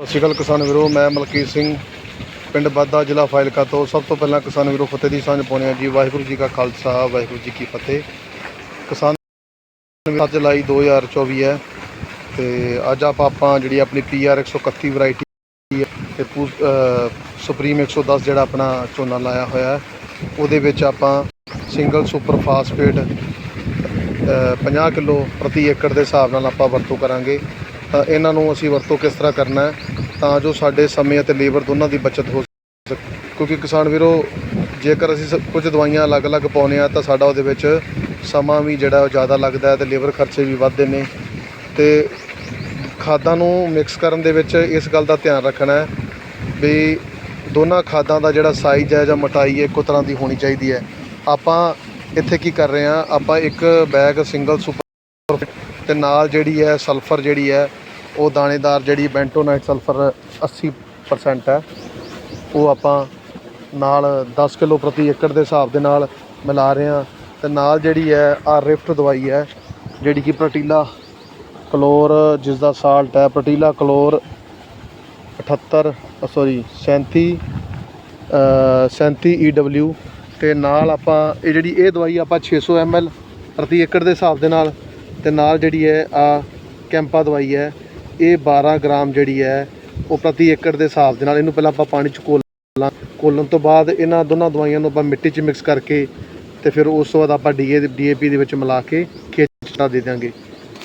ਸਤਿ ਸ਼੍ਰੀ ਅਕਾਲ ਕਿਸਾਨ ਵੀਰੋ ਮੈਂ ਮਲਕੀਤ ਸਿੰਘ ਪਿੰਡ ਬਾਦਾ ਜ਼ਿਲ੍ਹਾ ਫਾਇਲਕਾ ਤੋਂ। ਸਭ ਤੋਂ ਪਹਿਲਾਂ ਕਿਸਾਨ ਵੀਰੋ ਫਤਿਹ ਦੀ ਸਾਂਝ ਪਾਉਂਦੇ ਹਾਂ ਜੀ। ਵਾਹਿਗੁਰੂ ਜੀ ਕਾ ਖਾਲਸਾ ਵਾਹਿਗੁਰੂ ਜੀ ਕੀ ਫਤਿਹ। ਕਿਸਾਨ ਵੀਰੋ, ਅੱਜ ਜੁਲਾਈ 2024 ਹੈ ਤੇ ਅੱਜ ਆਪਾਂ ਆਪਾਂ ਜਿਹੜੀ ਆਪਣੀ PR 131 ਵੈਰਾਈਟੀ ਤੇ ਪੂ- ਅਹ ਸੁਪਰੀਮ 110 ਜਿਹੜਾ ਆਪਣਾ ਝੋਨਾ ਲਾਇਆ ਹੋਇਆ ਉਹਦੇ ਵਿੱਚ ਆਪਾਂ ਸਿੰਗਲ ਸੁਪਰ ਫਾਸਫੇਟ ਅ, 50 ਕਿਲੋ ਪ੍ਰਤੀ ਏਕੜ ਦੇ ਹਿਸਾਬ ਨਾਲ ਆਪਾਂ ਵਰਤੋਂ ਕਰਾਂਗੇ। ਤਾਂ ਇਹਨਾਂ ਨੂੰ ਅਸੀਂ ਵਰਤੋਂ ਕਿਸ ਤਰ੍ਹਾਂ ਕਰਨਾ ਹੈ ਤਾਂ ਜੋ ਸਾਡੇ ਸਮੇਂ ਅਤੇ ਲੇਬਰ ਦੋਨਾਂ ਦੀ ਬਚਤ ਹੋ ਸਕੇ। ਕਿਉਂਕਿ ਕਿਸਾਨ ਵੀਰੋ, ਜੇਕਰ ਅਸੀਂ ਸ- ਕੁਝ ਦਵਾਈਆਂ ਅਲੱਗ-ਅਲੱਗ ਪਾਉਂਦੇ ਆ ਤਾਂ ਸਾਡਾ ਉਹਦੇ ਵਿੱਚ ਸਮਾਂ ਵੀ ਜਿਹੜਾ ਉਹ ਜ਼ਿਆਦਾ ਲੱਗਦਾ ਹੈ ਤੇ ਲੇਬਰ ਖਰਚੇ ਵੀ ਵੱਧਦੇ ਨੇ। ਤੇ ਖਾਦਾਂ ਨੂੰ ਮਿਕਸ ਕਰਨ ਦੇ ਵਿੱਚ ਇਸ ਗੱਲ ਦਾ ਧਿਆਨ ਰੱਖਣਾ ਹੈ ਵੀ ਦੋਨਾਂ ਖਾਦਾਂ ਦਾ ਜਿਹੜਾ ਸਾਈਜ਼ ਹੈ ਜਾਂ ਮੋਟਾਈ ਇੱਕੋ ਤਰ੍ਹਾਂ ਦੀ ਹੋਣੀ ਚਾਹੀਦੀ ਹੈ। ਆਪਾਂ ਇੱਥੇ ਕੀ ਕਰ ਰਹੇ ਹਾਂ, ਆਪਾਂ ਇੱਕ ਬੈਗ ਸਿੰਗਲ ਸੁਪਰ ਤੇ ਨਾਲ ਜਿਹੜੀ ਹੈ ਸਲਫਰ ਜਿਹੜੀ ਹੈ ਉਹ ਦਾਣੇਦਾਰ ਜਿਹੜੀ ਬੈਂਟੋਨਾਈਟ ਸਲਫਰ 80% ਹੈ ਉਹ ਆਪਾਂ ਨਾਲ 10 ਕਿਲੋ ਪ੍ਰਤੀ ਏਕੜ ਦੇ ਹਿਸਾਬ ਦੇ ਨਾਲ ਮਿਲਾ ਰਹੇ ਹਾਂ ਤੇ ਨਾਲ ਜਿਹੜੀ ਹੈ ਆ ਰਿਫਟ ਦਵਾਈ ਹੈ ਜਿਹੜੀ ਕਿ ਪ੍ਰੋਟੀਲਾ ਕਲੋਰ ਜਿਸ ਦਾ ਸਾਲਟ ਹੈ ਪ੍ਰੋਟੀਲਾ ਕਲੋਰ 78 ਸੌਰੀ 37 ਅ, 37 EW ਤੇ ਨਾਲ ਆਪਾਂ ਇਹ ਜਿਹੜੀ ਇਹ ਦਵਾਈ ਆਪਾਂ 600 ml ਪ੍ਰਤੀ ਏਕੜ ਦੇ ਹਿਸਾਬ ਦੇ ਨਾਲ ਤੇ ਨਾਲ ਜਿਹੜੀ ਹੈ ਆ ਕੈਂਪਾ ਦਵਾਈ ਹੈ ਇਹ 12 ਗ੍ਰਾਮ ਜਿਹੜੀ ਹੈ, ਉਹ ਪ੍ਰਤੀ ਏਕੜ ਦੇ ਹਿਸਾਬ ਦੇ ਨਾਲ ਇਹਨੂੰ ਪਹਿਲਾਂ ਆਪਾਂ ਪਾਣੀ ਚ ਘੋਲਾਂ ਘੋਲਣ ਤੋਂ ਬਾਅਦ ਇਹਨਾਂ ਦੋਨਾਂ ਦਵਾਈਆਂ ਨੂੰ ਆਪਾਂ ਮਿੱਟੀ 'ਚ ਮਿਕਸ ਕਰਕੇ ਤੇ ਫਿਰ ਉਸ ਤੋਂ ਬਾਅਦ ਆਪਾਂ ਡੀਏ ਡੀਏਪੀ ਦੇ ਵਿੱਚ ਮਿਲਾ ਕੇ ਖੇਤਾਂ ਦੇ ਦਿਆਂਗੇ।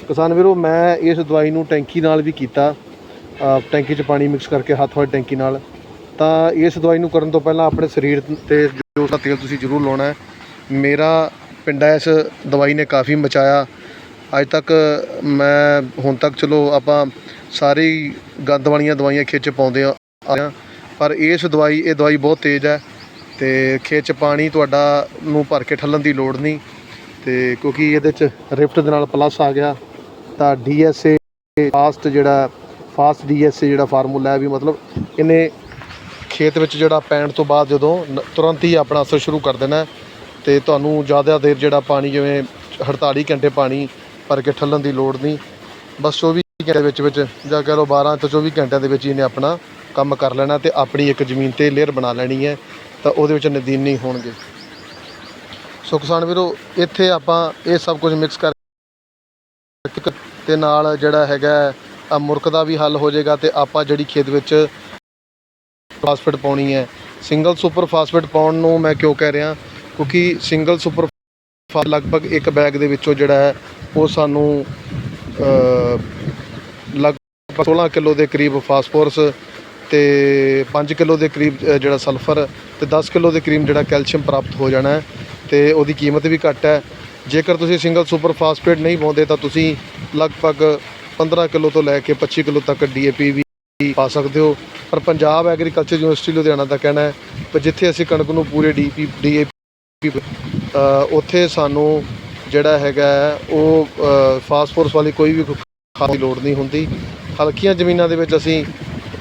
ਕਿਸਾਨ ਵੀਰੋ, ਮੈਂ ਇਸ ਦਵਾਈ ਨੂੰ ਟੈਂਕੀ ਨਾਲ ਵੀ ਕੀਤਾ। ਟੈਂਕੀ 'ਚ ਪਾਣੀ ਮਿਕਸ ਕਰਕੇ ਹੱਥ ਵਾਲੀ ਟੈਂਕੀ ਨਾਲ। ਤਾਂ ਇਸ ਦਵਾਈ ਨੂੰ ਕਰਨ ਤੋਂ ਪਹਿਲਾਂ ਆਪਣੇ ਸਰੀਰ ਤੇ ਜੋ ਦਾ ਤੇਲ ਤੁਸੀਂ ਜ਼ਰੂਰ ਲਾਉਣਾ ਹੈ। ਮੇਰਾ ਪਿੰਡਾ ਇਸ ਦਵਾਈ ਨੇ ਕਾਫੀ ਮਚਾਇਆ। ਅੱਜ ਤੱਕ ਮੈਂ ਹੁਣ ਤੱਕ ਚਲੋ ਆਪਾਂ ਸਾਰੀ ਗੰਦ ਵਾਲੀਆਂ ਦਵਾਈਆਂ ਖਿੱਚ ਪਾਉਂਦੇ ਆ ਆ ਪਰ ਇਸ ਦਵਾਈ, ਇਹ ਦਵਾਈ ਬਹੁਤ ਤੇਜ਼ ਹੈ ਤੇ ਖਿੱਚ ਪਾਣੀ ਤੁਹਾਡਾ ਨੂੰ ਭਰ ਕੇ ਠੱਲਣ ਦੀ ਲੋੜ ਨਹੀਂ। ਤੇ ਕਿਉਂਕਿ ਇਹਦੇ ਚ ਰਿਫਟ ਦੇ ਨਾਲ ਪਲੱਸ ਆ ਗਿਆ। ਤਾਂ ਡੀਐਸਏ ਫਾਸਟ ਜਿਹੜਾ ਫਾਸਟ ਡੀਐਸਏ ਜਿਹੜਾ ਫਾਰਮੂਲਾ ਹੈ ਵੀ ਮਤਲਬ ਇਹਨੇ ਖੇਤ ਵਿੱਚ ਜਿਹੜਾ ਪੈਣ ਤੋਂ ਬਾਅਦ ਜਦੋਂ ਤੁਰੰਤ ਹੀ ਆਪਣਾ ਅਸਰ ਸ਼ੁਰੂ ਕਰ ਦੇਣਾ ਹੈ। ਤੇ ਤੁਹਾਨੂੰ ਜ਼ਿਆਦਾ ਦੇਰ ਜਿਹੜਾ ਪਾਣੀ ਜਿਵੇਂ 48 ਘੰਟੇ ਪਾਣੀ ਭਰ ਕੇ ਠੱਲਣ ਦੀ ਲੋੜ ਨਹੀਂ। ਬਸ 24 ਘੰਟੇ ਵਿੱਚ ਵਿੱਚ ਜਾਂ ਕਹਿ ਲਓ 12 ਤੋਂ 24 ਘੰਟਿਆਂ ਦੇ ਵਿੱਚ ਇਹਨੇ ਆਪਣਾ ਕੰਮ ਕਰ ਲੈਣਾ ਤੇ ਆਪਣੀ ਇੱਕ ਜ਼ਮੀਨ ਤੇ ਲੇਅਰ ਬਣਾ ਲੈਣੀ ਹੈ, ਤਾਂ ਉਹਦੇ ਵਿੱਚ ਨਦੀਨ ਨਹੀਂ ਹੋਣਗੇ। ਸੋ ਕਿਸਾਨ ਵੀਰੋ, ਇੱਥੇ ਆਪਾਂ ਇਹ ਸਭ ਕੁਝ ਮਿਕਸ ਕਰ ਤੇ ਨਾਲ ਜਿਹੜਾ ਹੈਗਾ ਆ ਮੁਰਕ ਦਾ ਵੀ ਹੱਲ ਹੋ ਜਾਏਗਾ ਤੇ ਆਪਾਂ ਜਿਹੜੀ ਖੇਤ ਵਿੱਚ ਫਾਸਫੇਟ ਪਾਉਣੀ ਹੈ। ਸਿੰਗਲ ਸੁਪਰ ਫਾਸਫੇਟ ਪਾਉਣ ਨੂੰ ਮੈਂ ਕਿਉਂ ਕਹਿ ਰਿਹਾ? ਕਿਉਂਕਿ ਸਿੰਗਲ ਸੁਪਰ ਫਾ- ਲਗਭਗ ਇੱਕ ਬੈਗ ਦੇ ਵਿੱਚੋਂ ਜਿਹੜਾ ਹੈ ਉਹ ਸਾਨੂੰ ਲਗਭਗ 16 ਕਿਲੋ ਦੇ ਕਰੀਬ ਫਾਸਫੋਰਸ ਤੇ 5 ਕਿਲੋ ਦੇ ਕਰੀਬ ਜਿਹੜਾ ਸਲਫਰ ਤੇ 10 ਕਿਲੋ ਦੇ ਕਰੀਬ ਜਿਹੜਾ ਕੈਲਸ਼ੀਅਮ ਪ੍ਰਾਪਤ ਹੋ ਜਾਣਾ ਹੈ ਤੇ ਉਹਦੀ ਕੀਮਤ ਵੀ ਘੱਟ ਹੈ। ਜੇਕਰ ਤੁਸੀਂ ਸਿੰਗਲ ਸੁਪਰ ਫਾਸਫੇਟ ਨਹੀਂ ਪਾਉਂਦੇ ਤਾਂ ਤੁਸੀਂ ਲਗਭਗ 15 ਕਿਲੋ ਤੋਂ ਲੈ ਕੇ 25 ਕਿਲੋ ਤੱਕ ਡੀਏਪੀ ਵੀ ਪਾ ਸਕਦੇ ਹੋ। ਪਰ ਪੰਜਾਬ ਐਗਰੀਕਲਚਰ ਯੂਨੀਵਰਸਿਟੀ ਲੁਧਿਆਣਾ ਦਾ ਕਹਿਣਾ ਹੈ ਕਿ ਜਿੱਥੇ ਅਸੀਂ ਕਣਕ ਨੂੰ ਪੂਰੇ ਡੀਪੀ ਡੀਏਪੀ ਉੱਥੇ ਸਾਨੂੰ ਜਿਹੜਾ ਹੈਗਾ ਹੈ, ਉਹ ਫਾਸਫੋਰਸ ਵਾਲੀ ਕੋਈ ਵੀ ਖਾਦ ਦੀ ਲੋੜ ਨਹੀਂ ਹੁੰਦੀ। ਹਲਕੀਆਂ ਜ਼ਮੀਨਾਂ ਦੇ ਵਿੱਚ ਅਸੀਂ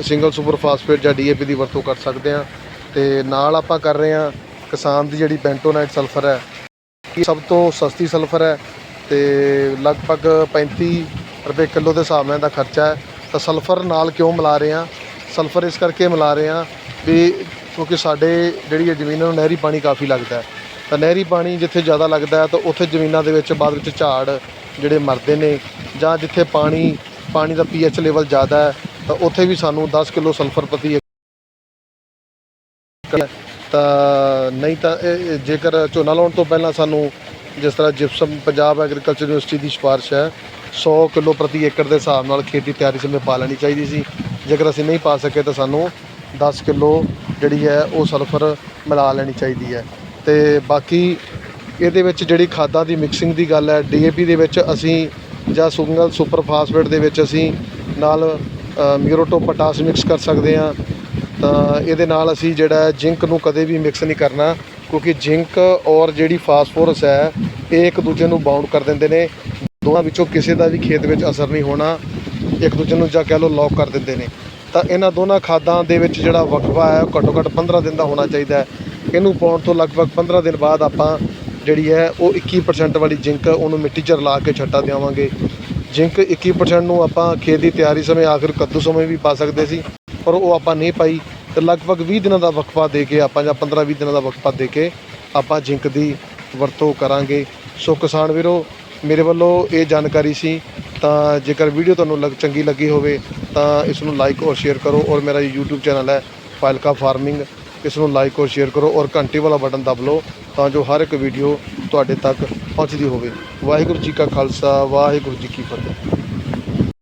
ਸਿੰਗਲ ਸੁਪਰ ਫਾਸਫੇਟ ਜਾਂ ਡੀਏਪੀ ਦੀ ਵਰਤੋਂ ਕਰ ਸਕਦੇ ਹਾਂ ਤੇ ਨਾਲ ਆਪਾਂ ਕਰ ਰਹੇ ਹਾਂ ਕਿਸਾਨ ਦੀ ਜਿਹੜੀ ਬੈਂਟੋਨਾਈਟ ਸਲਫਰ ਹੈ ਇਹ ਸਭ ਤੋਂ ਸਸਤੀ ਸਲਫਰ ਹੈ ਤੇ ਲਗਭਗ 35 ਰੁਪਏ ਕਿਲੋ ਦੇ ਹਿਸਾਬ ਨਾਲ ਇਹਦਾ ਖਰਚਾ ਹੈ। ਤਾਂ ਸਲਫਰ ਨਾਲ ਕਿਉਂ ਮਿਲਾ ਰਹੇ ਹਾਂ? ਸਲਫਰ ਇਸ ਕਰਕੇ ਮਿਲਾ ਰਹੇ ਹਾਂ ਵੀ ਕਿਉਂਕਿ ਸਾਡੇ ਜਿਹੜੀ ਇਹ ਜ਼ਮੀਨਾਂ ਨੂੰ ਨਹਿਰੀ ਪਾਣੀ ਕਾਫੀ ਲੱਗਦਾ ਹੈ। ਤਾਂ ਨਹਿਰੀ ਪਾਣੀ ਜਿੱਥੇ ਜ਼ਿਆਦਾ ਲੱਗਦਾ ਹੈ ਤਾਂ ਉੱਥੇ ਜ਼ਮੀਨਾਂ ਦੇ ਵਿੱਚ ਬਾਅਦ ਵਿੱਚ ਝਾੜ ਜਿਹੜੇ ਮਰਦੇ ਨੇ ਜਾਂ ਜਿੱਥੇ ਪਾਣੀ ਪਾਣੀ ਦਾ ਪੀਐਚ ਲੈਵਲ ਜ਼ਿਆਦਾ ਹੈ ਤਾਂ ਉੱਥੇ ਵੀ ਸਾਨੂੰ 10 ਕਿਲੋ ਸਲਫਰ ਪ੍ਰਤੀ ਏਕੜ ਤਾਂ ਨਹੀਂ ਤਾਂ ਇਹ- ਜੇਕਰ ਝੋਨਾ ਲਾਉਣ ਤੋਂ ਪਹਿਲਾਂ ਸਾਨੂੰ ਜਿਸ ਤਰ੍ਹਾਂ ਜਿਪਸਮ ਪੰਜਾਬ ਐਗਰੀਕਲਚਰ ਯੂਨੀਵਰਸਿਟੀ ਦੀ ਸਿਫਾਰਿਸ਼ ਹੈ 100 ਕਿਲੋ ਪ੍ਰਤੀ ਏਕੜ ਦੇ ਹਿਸਾਬ ਨਾਲ ਖੇਤੀ ਤਿਆਰੀ ਸਮੇਂ ਪਾ ਲੈਣੀ ਚਾਹੀਦੀ ਸੀ। ਜੇਕਰ ਅਸੀਂ ਨਹੀਂ ਪਾ ਸਕੇ ਤਾਂ ਸਾਨੂੰ 10 ਕਿਲੋ ਜਿਹੜੀ ਹੈ ਉਹ ਸਲਫਰ ਮਿਲਾ ਲੈਣੀ ਚਾਹੀਦੀ ਹੈ। ਤੇ ਬਾਕੀ ਇਹਦੇ ਵਿੱਚ ਜਿਹੜੀ ਖਾਦਾਂ ਦੀ ਮਿਕਸਿੰਗ ਦੀ ਗੱਲ ਹੈ ਡੀਏਪੀ ਦੇ ਵਿੱਚ ਅਸੀਂ ਜਾਂ ਸਿੰਗਲ ਸੁਪਰ ਫਾਸਫੇਟ ਦੇ ਵਿੱਚ ਅਸੀਂ ਨਾਲ ਮਿਊਰੋਟੋ ਪੋਟਾਸ ਮਿਕਸ ਕਰ ਸਕਦੇ ਹਾਂ। ਤਾਂ ਇਹਦੇ ਨਾਲ ਅਸੀਂ ਜਿਹੜਾ ਜਿੰਕ ਨੂੰ ਕਦੇ ਵੀ ਮਿਕਸ ਨਹੀਂ ਕਰਨਾ, ਕਿਉਂਕਿ ਜਿੰਕ ਔਰ ਜਿਹੜੀ ਫਾਸਫੋਰਸ ਹੈ, ਇਹ ਇੱਕ ਦੂਜੇ ਨੂੰ ਬਾਉਂਡ ਕਰ ਦਿੰਦੇ ਨੇ। ਦੋਵਾਂ ਵਿੱਚੋਂ ਕਿਸੇ ਦਾ ਵੀ ਖੇਤ ਵਿੱਚ ਅਸਰ ਨਹੀਂ ਹੋਣਾ, ਇੱਕ ਦੂਜੇ ਨੂੰ ਜਾਂ ਕਹਿ ਲਓ ਲੌਕ ਕਰ ਦਿੰਦੇ ਨੇ। ਤਾਂ ਇਹਨਾਂ ਦੋਨਾਂ ਖਾਦਾਂ ਦੇ ਵਿੱਚ ਜਿਹੜਾ ਵਕਫਾ ਹੈ, ਉਹ ਘੱਟੋ ਘੱਟ 15 ਦਿਨ ਦਾ ਹੋਣਾ ਚਾਹੀਦਾ ਹੈ। ਇਹਨੂੰ ਪਾਉਣ ਤੋਂ ਲਗਭਗ 15 ਦਿਨ ਬਾਅਦ ਆਪਾਂ ਜਿਹੜੀ ਹੈ ਉਹ 21% ਵਾਲੀ ਜਿੰਕ ਉਹਨੂੰ ਮਿੱਟੀ 'ਚ ਰਲਾ ਕੇ ਛੱਟਾ ਦੇਵਾਂਗੇ। ਜਿੰਕ 21% ਨੂੰ ਆਪਾਂ ਖੇਤ ਦੀ ਤਿਆਰੀ ਸਮੇਂ ਆਖਿਰ ਕੱਦੂ ਸਮੇਂ ਵੀ ਪਾ ਸਕਦੇ ਸੀ, ਪਰ ਉਹ ਆਪਾਂ ਨਹੀਂ ਪਾਈ। ਤੇ ਲਗਭਗ 20 ਦਿਨਾਂ ਦਾ ਵਕਫਾ ਦੇ ਕੇ ਆਪਾਂ ਜਾਂ 15-20 ਦਿਨਾਂ ਦਾ ਵਕਫਾ ਦੇ ਕੇ ਆਪਾਂ ਜਿੰਕ ਦੀ ਵਰਤੋਂ ਕਰਾਂਗੇ। ਸੋ ਕਿਸਾਨ ਵੀਰੋ, ਮੇਰੇ ਵੱਲੋਂ ਇਹ ਜਾਣਕਾਰੀ ਸੀ, ਤਾਂ ਜੇਕਰ ਵੀਡੀਓ ਤੁਹਾਨੂੰ ਲੱਗ ਚੰਗੀ ਲੱਗੀ ਹੋਵੇ ਤਾਂ ਇਸ ਨੂੰ ਲਾਈਕ ਔਰ ਸ਼ੇਅਰ ਕਰੋ ਔਰ ਮੇਰਾ YouTube ਚੈਨਲ ਹੈ ਫਾਇਲਕਾ ਫਾਰਮਿੰਗ। ਇਸ ਨੂੰ ਲਾਈਕ ਔਰ ਸ਼ੇਅਰ ਕਰੋ ਔਰ ਘੰਟੀ ਵਾਲਾ ਬਟਨ ਦਬ ਲਓ ਤਾਂ ਜੋ ਹਰ ਇੱਕ ਵੀਡੀਓ ਤੁਹਾਡੇ ਤੱਕ ਪਹੁੰਚਦੀ ਹੋਵੇ। ਵਾਹਿਗੁਰੂ ਜੀ ਕਾ ਖਾਲਸਾ, ਵਾਹਿਗੁਰੂ ਜੀ ਕੀ ਫਤਿਹ।